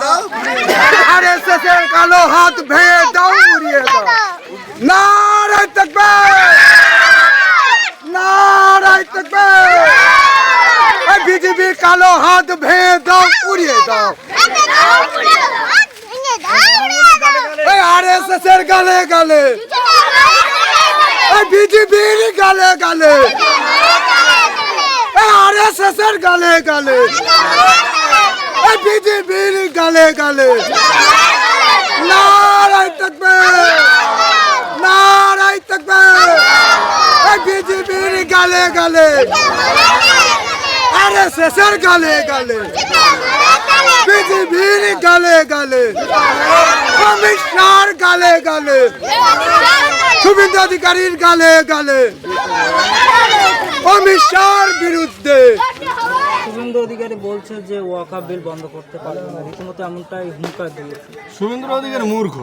अरे ससुर का लो हाथ भेड़ दो नारे तकबीर नारे तकबीर बीजेपी का लो हाथ भेड़ दो उड़िए दो अरे ससुर गले गले बीजेपी गले गले এর গালে গালে। বিজেপির গালে গালে। নারায় তাকবীর নারায় এই বিজেপির গালে গালে। আরএসএস এর গালে গালে। বিজেপির গালে গালে। কমিশনার গালে গালে। শুভেন্দু অধিকারীর গালে গালে। কমিশনার বিরুদ্ধে। শুভেন্দু অধিকারী বলছে যে ওয়াকা বিল বন্ধ করতে পারবে না। রীতিমতো এমনটাই হুঙ্কার দিয়েছে। শুভেন্দ্র অধিকার মূর্খ।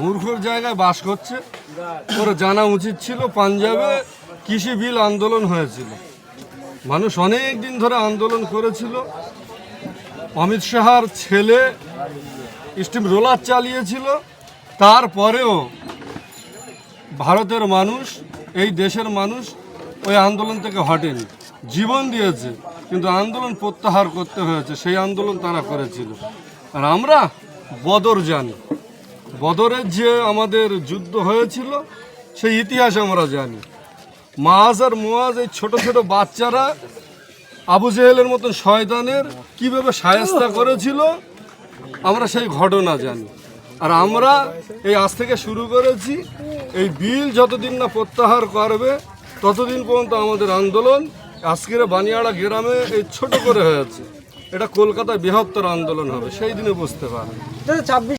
মূর্খর জায়গায় বাস করছে। ওর জানা উচিত ছিল পাঞ্জাবে কৃষি বিল আন্দোলন হয়েছিল। মানুষ অনেক দিন ধরে আন্দোলন করেছিল। অমিত শাহর ছেলে স্টিম রোলার চালিয়েছিল। তারপরেও ভারতের মানুষ এই দেশের মানুষ ওই আন্দোলন থেকে হটেনি। জীবন দিয়েছে, কিন্তু আন্দোলন প্রত্যাহার করতে হয়েছে। সেই আন্দোলন তারা করেছিল। আর আমরা বদর জানি। বদরের যে আমাদের যুদ্ধ হয়েছিল, সেই ইতিহাস আমরা জানি। মাজ আর মোয়াজ, এই ছোট ছোট বাচ্চারা আবু জেহেলের মতন শয়তানের কীভাবে সায়স্তা করেছিল, আমরা সেই ঘটনা জানি। আর আমরা এই আজ থেকে শুরু করেছি, এই বিল যতদিন না প্রত্যাহার করবে ততদিন পর্যন্ত আমাদের আন্দোলন আজকের বানিয়াড়া গ্রামে এই ছোট করে হয়েছে। এটা কলকাতায় বৃহত্তর আন্দোলন হবে, সেই দিনে বুঝতে ছাব্বিশ